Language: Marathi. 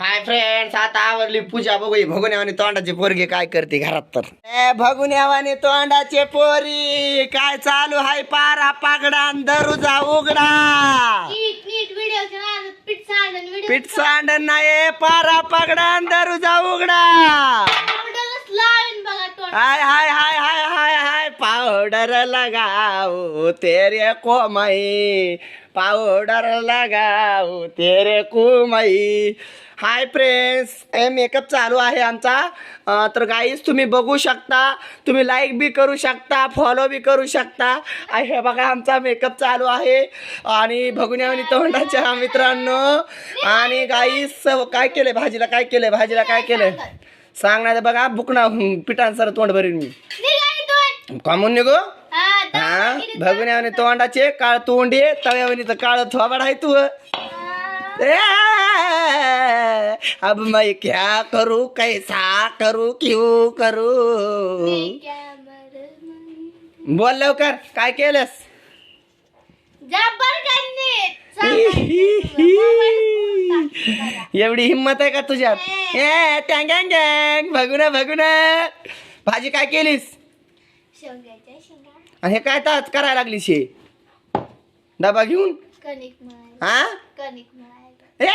हाय फ्रेंड्स आता आवरली पूजा बघू ही भगुन्यावानी तोंडाची पोरगी काय करते घरात तर? ए भगुन्यावानी तोंडाचे पोरी काय चालू हाय पारा पागडा दरुजा उघडा. नीट नीट व्हिडिओ पीठ व्हिडिओ नाही पारा पागडा दरुजा उघडा. लावीन बघा तोंड. हाय हाय हाय हाय हाय हाय पावडर लगाओ तेरे कोमई. पावडर लगाओ तेरे कोमई. हाय फ्रेंड्स हे मेकअप चालू आहे आमचा. तर गाईज तुम्ही बघू शकता. तुम्ही लाईक बी करू शकता फॉलो बी करू शकता. हे बघा आमचा मेकअप चालू आहे. आणि भगुन्यावनी तोंडाच्या मित्रांनो. आणि गाईस हो, काय केलंय? भाजीला काय केलंय? भाजीला काय केलंय? सांगणार बघा बुकणा पिठांसर तोंड भरीन मी. कामून निघो? हा हा दवाखान्यात भगुन्यावनी तोंडाचे. काळ तोंडे तव्यावनी तर काळ थोबाड आहे तू. हा. ए, अब मैं क्या करू कैसा करू क्यों करू. बोल लवकर काय केलंस. एवढी हिंमत आहे का तुझ्यात? ए टँगॅंग गँग भगुना भगुना भाजी काय केलीस? हे काय तास करायला लागली शे डबा घेऊन? हा? ए